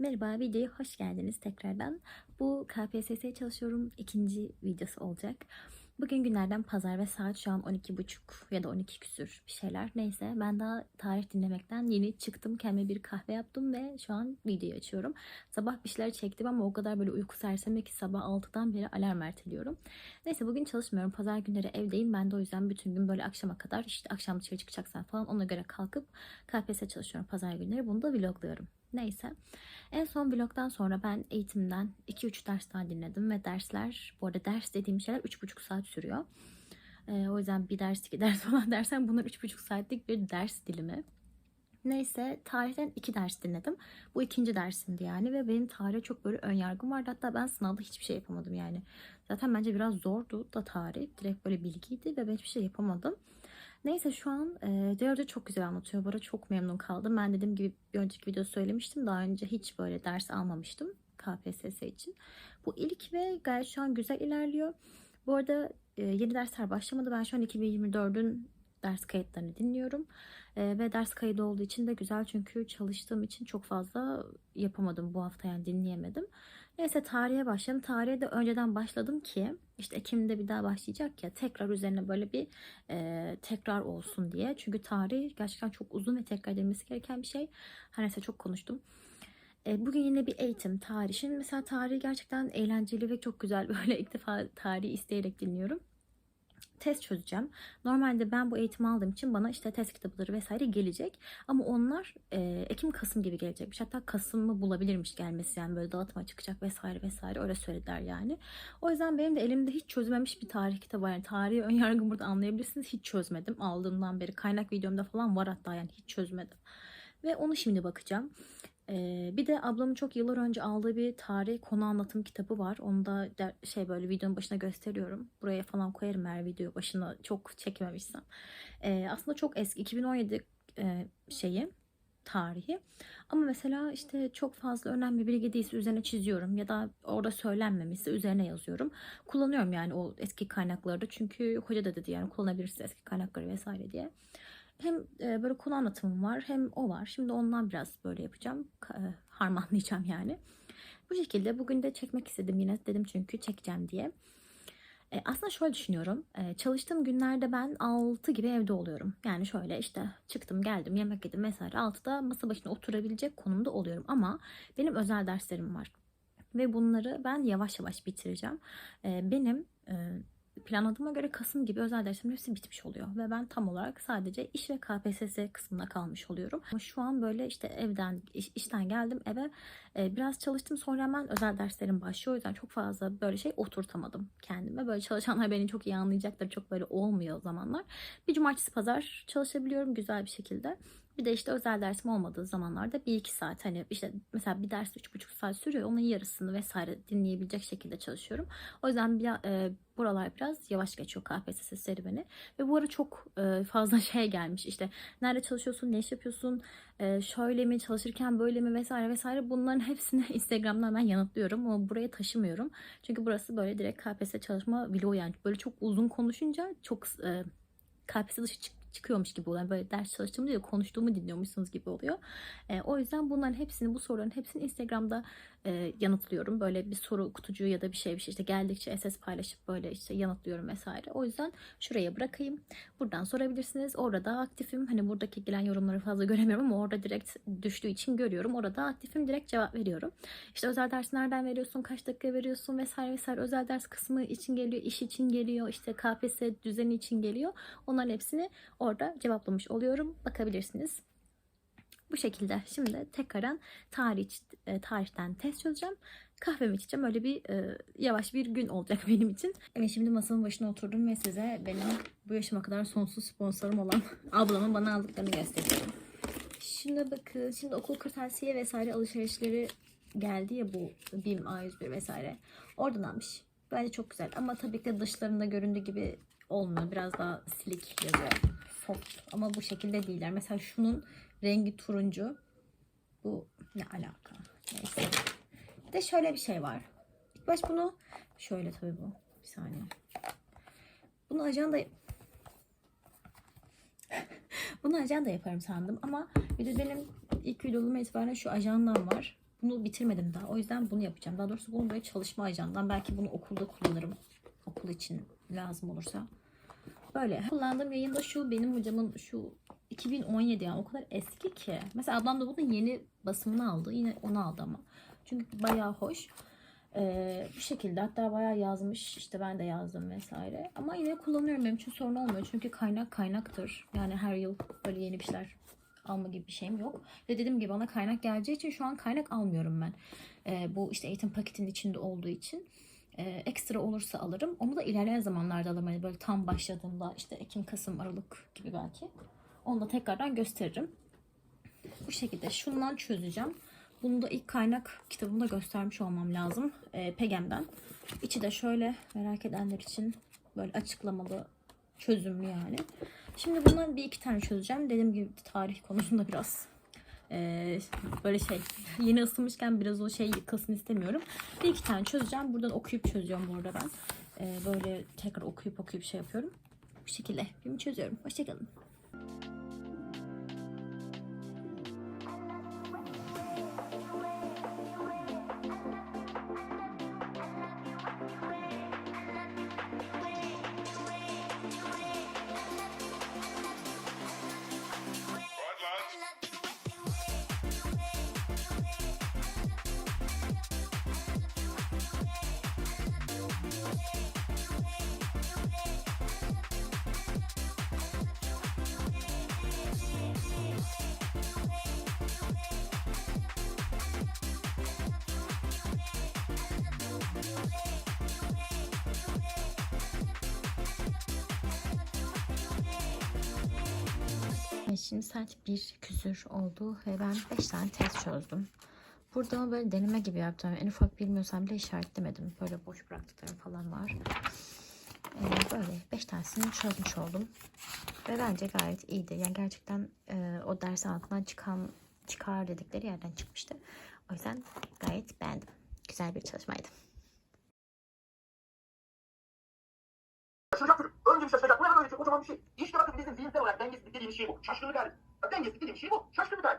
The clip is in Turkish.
Merhaba, videoya hoş geldiniz tekrardan. Bu KPSS çalışıyorum ikinci videosu olacak. Bugün günlerden pazar ve saat şu an 12.30 ya da 12 küsür bir şeyler. Neyse ben daha tarih dinlemekten yeni çıktım. Kendime bir kahve yaptım ve şu an videoyu açıyorum. Sabah bir şeyler çektim ama o kadar böyle uyku serseme ki sabah 6'dan beri alarm erteliyorum. Neyse bugün çalışmıyorum. Pazar günleri evdeyim. Ben de o yüzden bütün gün böyle akşama kadar işte akşam dışarı çıkacaksan falan ona göre kalkıp KPSS çalışıyorum pazar günleri. Bunu da vlogluyorum. Neyse. En son vlogdan sonra ben eğitimden 2-3 ders daha dinledim ve dersler, bu arada ders dediğim şeyler 3,5 saat sürüyor. Ee, o yüzden bir ders, iki ders falan dersen bunlar 3,5 saatlik bir ders dilimi. Neyse tarihten iki ders dinledim. Bu ikinci dersimdi yani ve benim tarihe çok böyle ön yargım vardı. Hatta ben sınavda hiçbir şey yapamadım yani. Zaten bence biraz zordu da tarih. Direkt böyle bilgiydi ve ben hiçbir şey yapamadım. Neyse şu an e, Diğer çok güzel anlatıyor. Bara çok memnun kaldım. Ben dediğim gibi bir önceki videoda söylemiştim. Daha önce hiç böyle ders almamıştım KPSS için. Bu ilk ve gayet şu an güzel ilerliyor. Bu arada e, yeni dersler başlamadı. Ben şu an 2024'ün ders kayıtlarını dinliyorum. E, ve ders kaydı olduğu için de güzel çünkü çalıştığım için çok fazla yapamadım bu hafta yani dinleyemedim. Neyse tarihe başladım. Tarihe de önceden başladım ki işte Ekim'de bir daha başlayacak ya tekrar üzerine böyle bir e, tekrar olsun diye. Çünkü tarih gerçekten çok uzun ve tekrar edilmesi gereken bir şey. Her neyse çok konuştum. E, bugün yine bir eğitim, tarih. Şimdi mesela tarihi gerçekten eğlenceli ve çok güzel. Böyle ilk defa tarihi isteyerek dinliyorum test çözeceğim. Normalde ben bu eğitimi aldığım için bana işte test kitapları vesaire gelecek. Ama onlar e, Ekim-Kasım gibi gelecekmiş. Hatta Kasım'ı bulabilirmiş gelmesi yani böyle dağıtıma çıkacak vesaire vesaire öyle söylediler yani. O yüzden benim de elimde hiç çözmemiş bir tarih kitabı var. Yani tarihi ön yargı burada anlayabilirsiniz. Hiç çözmedim aldığımdan beri. Kaynak videomda falan var hatta yani hiç çözmedim. Ve onu şimdi bakacağım. Ee, bir de ablamın çok yıllar önce aldığı bir tarih konu anlatım kitabı var. Onu da der, şey böyle videonun başına gösteriyorum. Buraya falan koyarım eğer video başına çok çekmemişsem. Ee, aslında çok eski 2017 e, şeyi tarihi. Ama mesela işte çok fazla önemli bilgi değilse üzerine çiziyorum ya da orada söylenmemişse üzerine yazıyorum. Kullanıyorum yani o eski kaynakları da çünkü hoca da dedi yani kullanabilirsiniz eski kaynakları vesaire diye hem e, böyle konu anlatımım var hem o var. Şimdi ondan biraz böyle yapacağım. E, harmanlayacağım yani. Bu şekilde bugün de çekmek istedim yine dedim çünkü çekeceğim diye. E, aslında şöyle düşünüyorum. E, çalıştığım günlerde ben 6 gibi evde oluyorum. Yani şöyle işte çıktım geldim yemek yedim vesaire 6'da masa başına oturabilecek konumda oluyorum. Ama benim özel derslerim var. Ve bunları ben yavaş yavaş bitireceğim. E, benim e, planladığıma göre Kasım gibi özel derslerimin hepsi bitmiş oluyor. Ve ben tam olarak sadece iş ve KPSS kısmına kalmış oluyorum. Ama şu an böyle işte evden, iş, işten geldim eve e, biraz çalıştım sonra hemen özel derslerim başlıyor. O yüzden çok fazla böyle şey oturtamadım kendime. Böyle çalışanlar beni çok iyi anlayacaktır. Çok böyle olmuyor o zamanlar. Bir cumartesi pazar çalışabiliyorum güzel bir şekilde. Bir de işte özel dersim olmadığı zamanlarda 1-2 saat hani işte mesela bir ders 3,5 saat sürüyor. Onun yarısını vesaire dinleyebilecek şekilde çalışıyorum. O yüzden bir, e, buralar biraz yavaş geçiyor KPSS serüveni. Ve bu ara çok e, fazla şey gelmiş. İşte nerede çalışıyorsun, ne iş yapıyorsun, e, şöyle mi, çalışırken böyle mi vesaire vesaire. Bunların hepsini Instagram'dan ben yanıtlıyorum ama buraya taşımıyorum. Çünkü burası böyle direkt KPSS çalışma vlogu yani. Böyle çok uzun konuşunca çok e, KPSS dışı çık çıkıyormuş gibi oluyor. Böyle ders çalıştığımı değil konuştuğumu dinliyormuşsunuz gibi oluyor. E, o yüzden bunların hepsini bu soruların hepsini Instagram'da e, yanıtlıyorum. Böyle bir soru kutucuğu ya da bir şey bir şey işte geldikçe SS paylaşıp böyle işte yanıtlıyorum vesaire. O yüzden şuraya bırakayım. Buradan sorabilirsiniz. Orada aktifim. Hani buradaki gelen yorumları fazla göremiyorum ama orada direkt düştüğü için görüyorum. Orada aktifim. Direkt cevap veriyorum. İşte özel ders nereden veriyorsun? Kaç dakika veriyorsun? Vesaire vesaire. Özel ders kısmı için geliyor. iş için geliyor. işte KPSS düzeni için geliyor. Onların hepsini orada cevaplamış oluyorum. Bakabilirsiniz. Bu şekilde şimdi tekrardan tarih, e, tarihten test çözeceğim. Kahvemi içeceğim. Öyle bir e, yavaş bir gün olacak benim için. Evet şimdi masanın başına oturdum ve size benim bu yaşıma kadar sonsuz sponsorum olan ablamın bana aldıklarını göstereceğim. Şimdi bakın şimdi okul kırtasiye vesaire alışverişleri geldi ya bu BİM A101 vesaire. Oradan almış. Bence çok güzel ama tabii ki dışlarında göründüğü gibi olmuyor. Biraz daha silik yazıyor. Soft ama bu şekilde değiller. Mesela şunun rengi turuncu. Bu ne alaka? Neyse. Bir de şöyle bir şey var. İlk baş bunu şöyle tabii bu. Bir saniye. Bunu ajanda bunu ajanda yaparım sandım ama bir de benim ilk videolarıma itibaren şu ajandam var. bunu bitirmedim daha. O yüzden bunu yapacağım. Daha doğrusu bunu böyle çalışma ajandan. Belki bunu okulda kullanırım. Okul için lazım olursa. Böyle. Kullandığım yayında şu benim hocamın şu 2017 yani o kadar eski ki. Mesela ablam da bunun yeni basımını aldı. Yine onu aldı ama. Çünkü bayağı hoş. Ee, bu şekilde hatta bayağı yazmış. İşte ben de yazdım vesaire. Ama yine kullanıyorum. Benim için sorun olmuyor. Çünkü kaynak kaynaktır. Yani her yıl böyle yeni bir şeyler alma gibi bir şeyim yok. Ve dediğim gibi bana kaynak geleceği için şu an kaynak almıyorum ben. Ee, bu işte eğitim paketinin içinde olduğu için. Ee, ekstra olursa alırım. Onu da ilerleyen zamanlarda alırım. Hani böyle tam başladığımda işte Ekim Kasım Aralık gibi belki onu da tekrardan gösteririm bu şekilde şundan çözeceğim bunu da ilk kaynak kitabımda göstermiş olmam lazım. E, Pegem'den. İçi de şöyle merak edenler için böyle açıklamalı çözümlü yani. Şimdi bundan bir iki tane çözeceğim. Dediğim gibi tarih konusunda biraz e, böyle şey yeni ısınmışken biraz o şey yıkılsın istemiyorum. Bir iki tane çözeceğim. Buradan okuyup çözüyorum bu arada ben. E, böyle tekrar okuyup okuyup şey yapıyorum. Bu şekilde filmi çözüyorum. Hoşçakalın. Şimdi saat bir küsür oldu ve ben 5 tane test çözdüm. Burada böyle deneme gibi yaptım. En ufak bilmiyorsam bile işaretlemedim. Böyle boş bıraktıklarım falan var. Ee, böyle 5 tanesini çözmüş oldum. Ve bence gayet iyiydi. Yani gerçekten e, o dersin altından çıkan çıkar dedikleri yerden çıkmıştı. O yüzden gayet beğendim. Güzel bir çalışmaydı. Şaşıracaktır. Önce bir şaşıracak. Bu ne böyle kocaman bir şey. İşte bakın bizim zihinsel olarak dengesizlik dediğimiz şey bu. Şaşkınlık hali. Dengesizlik dediğimiz şey bu. Şaşkınlık hali.